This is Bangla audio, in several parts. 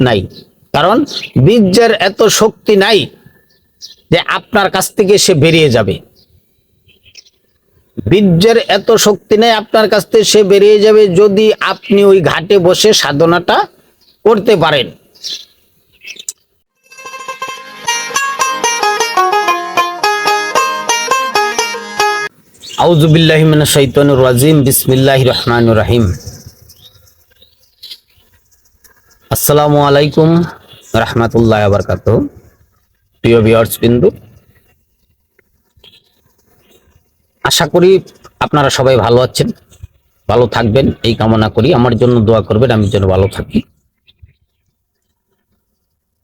নাই। কারণ বীর্যের এত শক্তি নাই যে আপনার কাছ থেকে সে বেরিয়ে যাবে। বীর্যের এত শক্তি নেই আপনার কাছ থেকে সে বেরিয়ে যাবে যদি আপনি ওই ঘাটে বসে সাধনাটা করতে পারেন। আউজুবিল্লাহ মিনা শৈতানুর রাজিম। বিসমিল্লাহ রহমান রাহিম। আসসালামু আলাইকুম রহমতুল্লাহ আবরকাত প্রিয় ভিউয়ার্স বিন্দু, আশা করি আপনারা সবাই ভালো আছেন, ভালো থাকবেন, এই কামনা করি। আমার জন্য দোয়া করবেন, আমি যেন ভালো থাকি।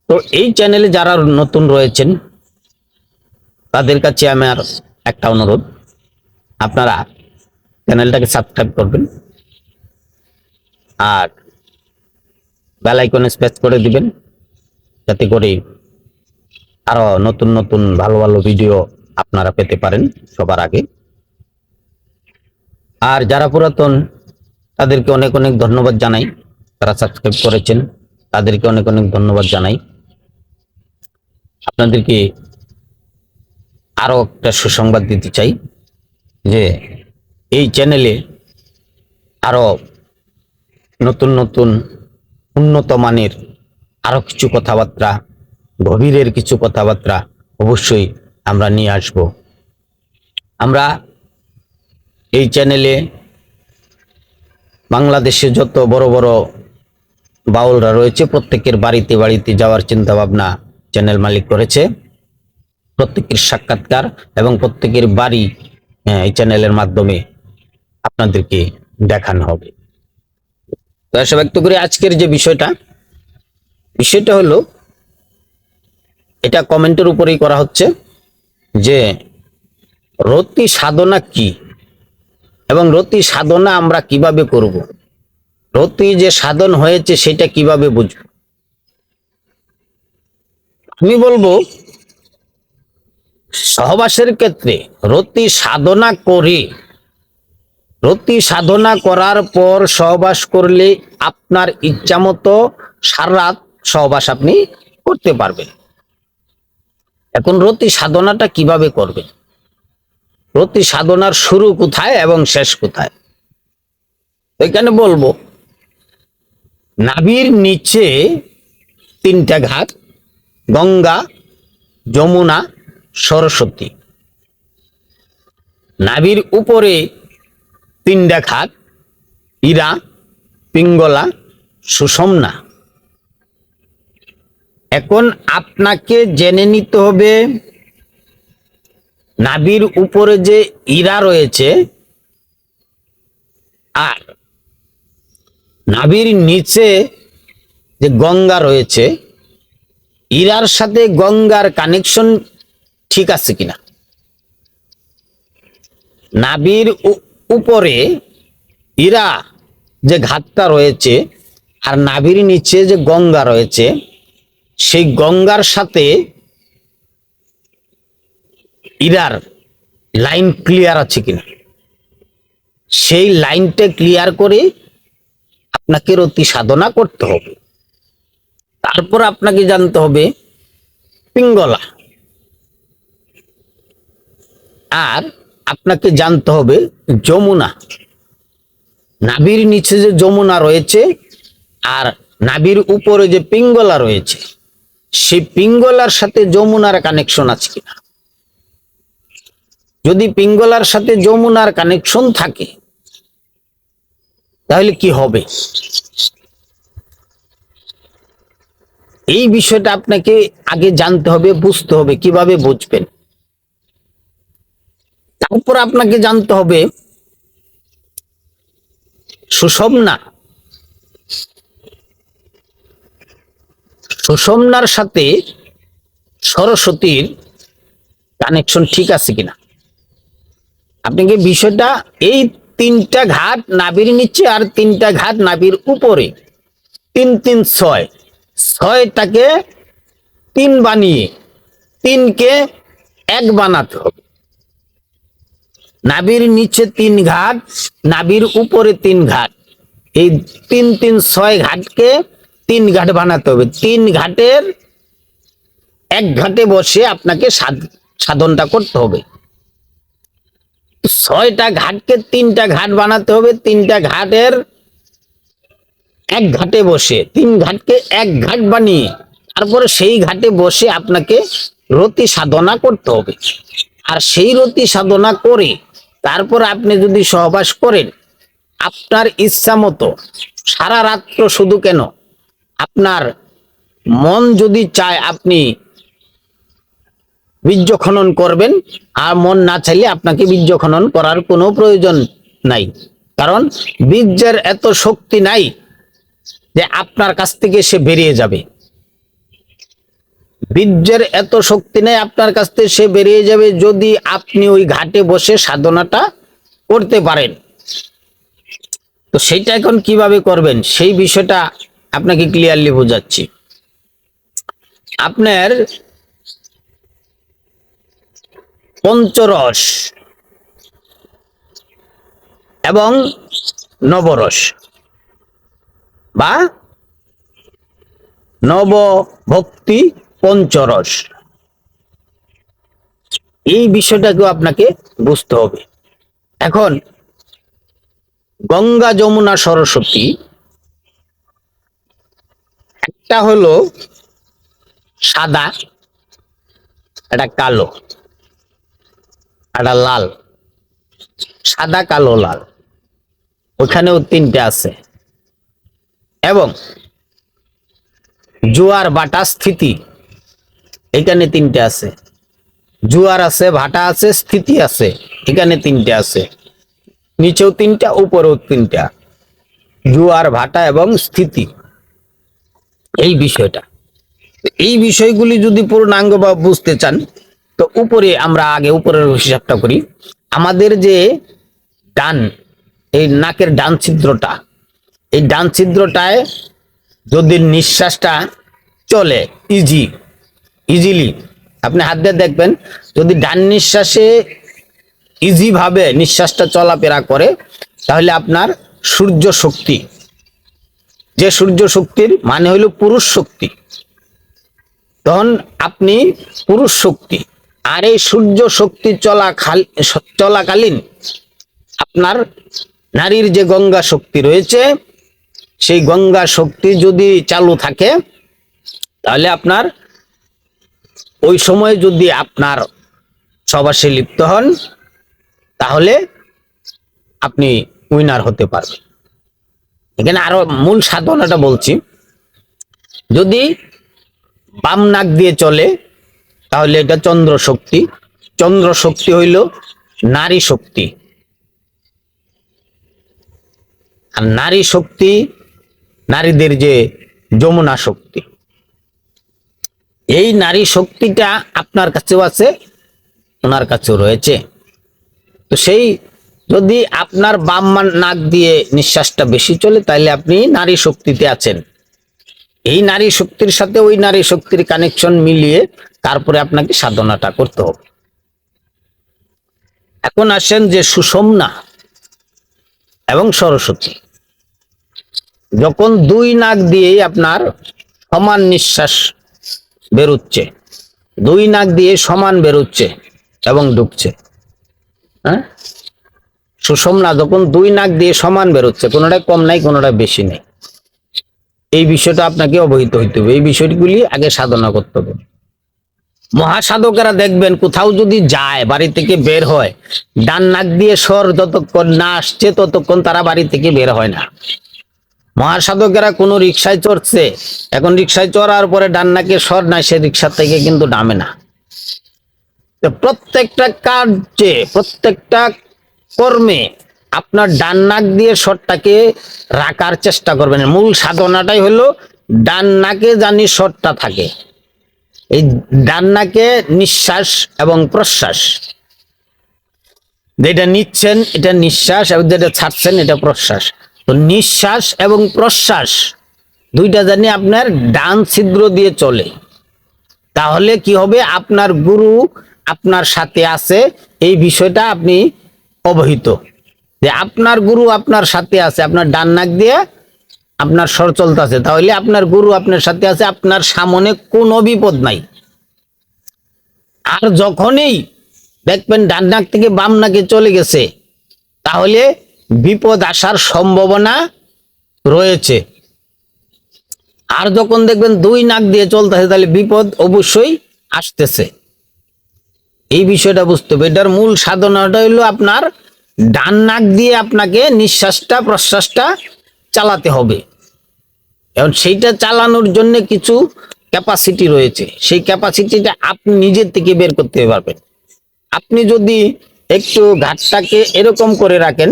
তো এই চ্যানেলে যারা নতুন রয়েছেন, তাদের কাছে আমার একটা অনুরোধ, আপনারা চ্যানেলটাকে সাবস্ক্রাইব করবেন। আর বেল আইকনে স্পেস করে দিবেন। যাতে করে আরও নতুন নতুন ভালো ভালো ভিডিও আপনারা পেতে পারেন সবার আগে। আর যারা পুরাতন, তাদেরকে অনেক অনেক ধন্যবাদ জানাই। তারা সাবস্ক্রাইব করেছেন, তাদেরকে অনেক অনেক ধন্যবাদ জানাই। আপনাদেরকে আরও একটা সুসংবাদ দিতে চাই যে এই চ্যানেলে আরও নতুন নতুন উন্নত মানের আরও কিছু কথাবার্তা, গভীরের কিছু কথাবার্তা অবশ্যই আমরা নিয়ে আসব। আমরা এই চ্যানেলে বাংলাদেশে যত বড় বড় বাউলরা রয়েছে, প্রত্যেকের বাড়িতে বাড়িতে যাওয়ার চিন্তা ভাবনা চ্যানেল মালিক করেছে। প্রত্যেকের সাক্ষাৎকার এবং প্রত্যেকের বাড়ি এই চ্যানেলের মাধ্যমে আপনাদেরকে দেখানো হবে। আশা ব্যক্ত করি আজকের যে বিষয়টা বিষয়টা হলো, এটা কমেন্টের উপরেই করা হচ্ছে যে রতি সাধনা কি এবং রতি সাধনা আমরা কীভাবে করব? রতি যে সাধন হয়েছে সেটা কীভাবে বুঝব? আমি বলব, সহবাসের ক্ষেত্রে রতি সাধনা করে রতি সাধনা করার পর সহবাস করলে আপনার ইচ্ছা মতো সারা রাত সহবাস আপনি করতে পারবেন। এখন রতি সাধনাটা কীভাবে করবেন? রতি সাধনার শুরু কোথায় এবং শেষ কোথায়? এখানে বলব, নাভির নিচে তিনটা ঘাট, গঙ্গা, যমুনা, সরস্বতী। নাভির উপরে তিনটা খাত ইরা, পিঙ্গলা, সুষমনা। এখন আপনাকে জেনে নিতে হবে নাভির উপরে যে ইরা রয়েছে, আর নাভির নিচে যে গঙ্গা রয়েছে, ইরার সাথে গঙ্গার কানেকশন ঠিক আছে কিনা? নাভির উ- উপরে ইরা যে ঘাটটা রয়েছে আর নাভির নিচে যে গঙ্গা রয়েছে, সেই গঙ্গার সাথে ইরার লাইন ক্লিয়ার আছে কিনা? সেই লাইনটা ক্লিয়ার করে আপনাকে রতি সাধনা করতে হবে। তারপর আপনাকে জানতে হবে পিঙ্গলা। আর আপনাকে জানতে হবে যমুনা। নাভির নিচে যে যমুনা রয়েছে আর নাভির উপরে যে পিঙ্গলা রয়েছে, সেই পিঙ্গলার সাথে যমুনার কানেকশন আছে কিনা? যদি পিঙ্গলার সাথে যমুনার কানেকশন থাকে, তাহলে কি হবে? এই বিষয়টা আপনাকে আগে জানতে হবে, বুঝতে হবে, কীভাবে বুঝবেন? তারপর আপনাকে জানতে হবে, সুষমনা। সুষমনার সাথে সরস্বতীর কানেকশন ঠিক আছে কিনা? আপনাকে বিষয়টা এই তিনটা ঘাট নাবির নিচে আর তিনটা ঘাট নাবির উপরে? তিন তিন, ছয়। ছয়টাকে তিন বানিয়ে তিনকে এক বানাতে হবে। নাবির নিচে তিন ঘাট, নাবির উপরে তিন ঘাট। এই তিন তিন, ছয় ঘাটকে তিন ঘাট বানাতে হবে। তিন ঘাটের এক ঘাটে বসে আপনাকে সাধনটা করতে হবে। ছয়টা ঘাটকে তিনটা ঘাট বানাতে হবে। তিনটা ঘাটের এক ঘাটে বসে, তিন ঘাটকে এক ঘাট বানিয়ে তারপরে সেই ঘাটে বসে আপনাকে রতি সাধনা করতে হবে। আর সেই রতি সাধনা করে তারপর আপনি যদি সহবাস করেন, আপনার ইচ্ছা মতো সারা রাত্র শুধু কেন? আপনার মন যদি চায় আপনি বীর্য খনন করবেন, আর মন না চাইলে আপনাকে বীর্য খনন করার কোনো প্রয়োজন নাই। কারণ বীর্যের এত শক্তি নাই যে আপনার কাছ থেকে সে বেরিয়ে যাবে। বীর্যের এত শক্তি নেই আপনার কাছ থেকে সে বেরিয়ে যাবে যদি আপনি ওই ঘাটে বসে সাধনাটা করতে পারেন। তো সেইটা এখন কীভাবে করবেন? সেই বিষয়টা আপনাকে ক্লিয়ারলি বোঝাচ্ছি। আপনার পঞ্চরস এবং নবরস বা নবভক্তি পঞ্চরস। এই বিষয়টাকেও আপনাকে বুঝতে হবে। এখন, গঙ্গা যমুনা সরস্বতী, একটা হলো সাদা, একটা কালো, একটা লাল, সাদা, কালো, লাল। ওখানেও তিনটে আছে। এবং জোয়ার বাটা স্থিতি এখানে তিনটে আছে। জোয়ার আছে, ভাটা আছে স্থিতি আছে, এখানে তিনটে আছে। নিচেও তিনটা, উপরেও তিনটা। জুয়ার, ভাটা এবং স্থিতি এই বিষয়টা। এই বিষয়গুলি যদি পূর্ণাঙ্গ বা বুঝতে চান, তো উপরে আমরা আগে উপরের হিসাবটা করি। আমাদের যে ডান, এই নাকের ডান ছিদ্রটা, এই ডান ছিদ্রটায় যদি নিঃশ্বাসটা চলে, ইজি ইজিলি আপনি হাত দিয়ে দেখবেন, যদি ডান নিঃশ্বাসে ইজি ভাবে নিঃশ্বাসটা চলাফেরা করে, তাহলে আপনার সূর্য শক্তি, যে সূর্য শক্তির মানে হইল পুরুষ শক্তি। তখন আপনি পুরুষ শক্তি, আর এই সূর্য শক্তি চলা চলাকালীন আপনার নারীর যে গঙ্গা শক্তি রয়েছে, সেই গঙ্গা শক্তি যদি চালু থাকে, তাহলে আপনার ওই সময় যদি আপনার সবাসে লিপ্ত হন, তাহলে আপনি উইনার হতে পারবেন। এখানে আরও মূল সাধনাটা বলছি। যদি বাম নাক দিয়ে চলে, তাহলে এটা চন্দ্র শক্তি। চন্দ্র শক্তি হইল নারী শক্তি। আর নারী শক্তি নারীদের যে যমুনা শক্তি। এই নারী শক্তিটা আপনার কাছেও আছে, ওনার কাছেও রয়েছে। তো সেই যদি আপনার বাম নাক দিয়ে নিঃশ্বাসটা বেশি চলে তাহলে আপনি নারী শক্তিতে আছেন। এই নারী শক্তির সাথে ওই নারী শক্তির কানেকশন মিলিয়ে তারপরে আপনাকে সাধনাটা করতে হবে। এখন আসেন যে সুষমনা এবং সরস্বতী। যখন দুই নাক দিয়েই আপনার সমান নিঃশ্বাস বেরোচ্ছে। দুই নাক দিয়ে সমান বেরোচ্ছে এবং ঢুকছে হ্যাঁ? সুষমনা, যখন দুই নাক দিয়ে সমান বেরোচ্ছে কোনোটা কম নাই কোনোটা বেশি নেই। এই বিষয়টা আপনাকে অবহিত হইতে হবে। এই বিষয়গুলি আগে সাধনা করতে হবে। মহাসাধকেরা দেখবেন, কোথাও যদি যায়, বাড়ি থেকে বের হয়, ডান নাক দিয়ে স্বর যতক্ষণ না আসছে, ততক্ষণ তারা বাড়ি থেকে বের হয় না। মহাসাধকেরা কোনো রিক্সায় চড়ছে, এখন রিক্সায় চড়ার পরে ডান নাকে স্বর নাই, সে রিক্সা থেকে কিন্তু নামে না। প্রত্যেকটা কার্যে, প্রত্যেকটা কর্মে আপনার ডান নাক দিয়ে স্বরটাকে রাখার চেষ্টা করবেন। মূল সাধনাটাই হলো ডান নাকে জানি স্বরটা থাকে। এই ডান নাকে নিঃশ্বাস এবং প্রশ্বাস। যেটা নিচ্ছেন, এটা নিঃশ্বাস এবং যেটা ছাড়ছেন, এটা প্রশ্বাস। তো নিঃশ্বাস এবং প্রশ্বাস দুইটা জানি আপনার ডান ছিদ্র দিয়ে চলে। তাহলে কি হবে? আপনার গুরু আপনার সাথে আছে, এই বিষয়টা আপনি অবহিত। যে আপনার গুরু আপনার সাথে আছে, আপনার ডান নাক দিয়ে আপনার সর চলতেছে, তাহলে আপনার গুরু আপনার সাথে আছে, আপনার সামনে কোনো বিপদ নাই। আর যখনই দেখবেন ডান নাক থেকে বাম নাকে চলে গেছে, তাহলে বিপদ আসার সম্ভাবনা রয়েছে। আর যখন দেখবেন দুই নাক দিয়ে চলতেছে, তাহলে বিপদ অবশ্যই আসতেছে। এই বিষয়টা বুঝতে হবে। এটার মূল সাধনাটা হলো আপনার ডান নাক দিয়ে আপনাকে নিঃশ্বাসটা, প্রশ্বাসটা চালাতে হবে। এবং সেইটা চালানোর জন্য কিছু ক্যাপাসিটি রয়েছে। সেই ক্যাপাসিটিটা আপনি নিজের থেকে বের করতে পারবেন। আপনি যদি একটু ঘাটটাকে এরকম করে রাখেন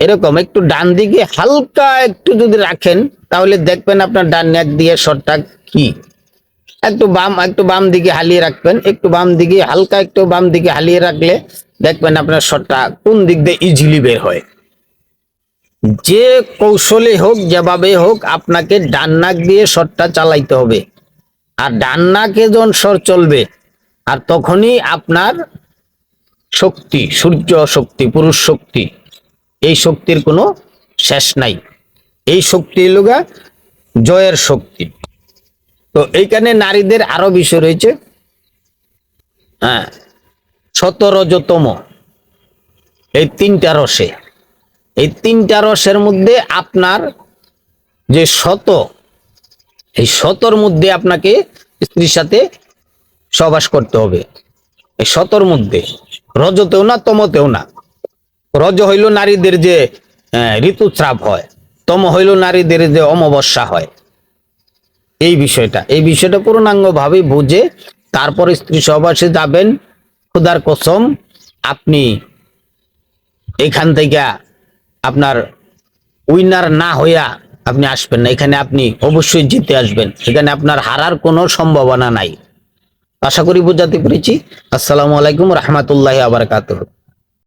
এরকম একটু ডান দিকে হালকা একটু যদি রাখেন, তাহলে দেখবেন আপনার ডান নাক দিয়ে শটটা কি? একটু বাম একটু বাম দিকে হালিয়ে রাখবেন, একটু বাম দিকে হালকা একটু বাম দিকে হালিয়ে রাখলে দেখবেন আপনার শটটা কোন দিক দিয়ে ইজিলি বের হয়। যে কৌশলে হোক, যেভাবে হোক, আপনাকে ডান নাক দিয়ে শটটা চালাইতে হবে। আর ডান নাকে যখন স্বর চলবে, আর তখনই আপনার শক্তি, সূর্য শক্তি, পুরুষ শক্তি এই শক্তির কোনো শেষ নাই। এই শক্তি লোগা জয়ের শক্তি। তো এইখানে নারীদের আরও বিষয় রয়েছে। হ্যাঁ শতরজতম এই তিনটা রসে। এই তিনটা রসের মধ্যে আপনার যে শত, এই শতর মধ্যে আপনাকে স্ত্রীর সাথে সহবাস করতে হবে। এই শতর মধ্যে। রজতেও না, তমতেও না। রজ হইল নারীদের যে ঋতুস্রাব হয়, তম হইল নারীদের যে অমাবস্যা হয়। এই বিষয়টা এই বিষয়টা পূর্ণাঙ্গ ভাবে বুঝে তারপর স্ত্রী সহবাসে যাবেন। খুদার কসম, আপনি এখান থেকে আপনার উইনার না হইয়া আপনি আসবেন না। এখানে আপনি অবশ্যই জিতে আসবেন। এখানে আপনার হারার কোনো সম্ভাবনা নাই। আশা করি বোঝাতে পেরেছি। আসসালামু আলাইকুম রহমতুল্লাহ আবরকাত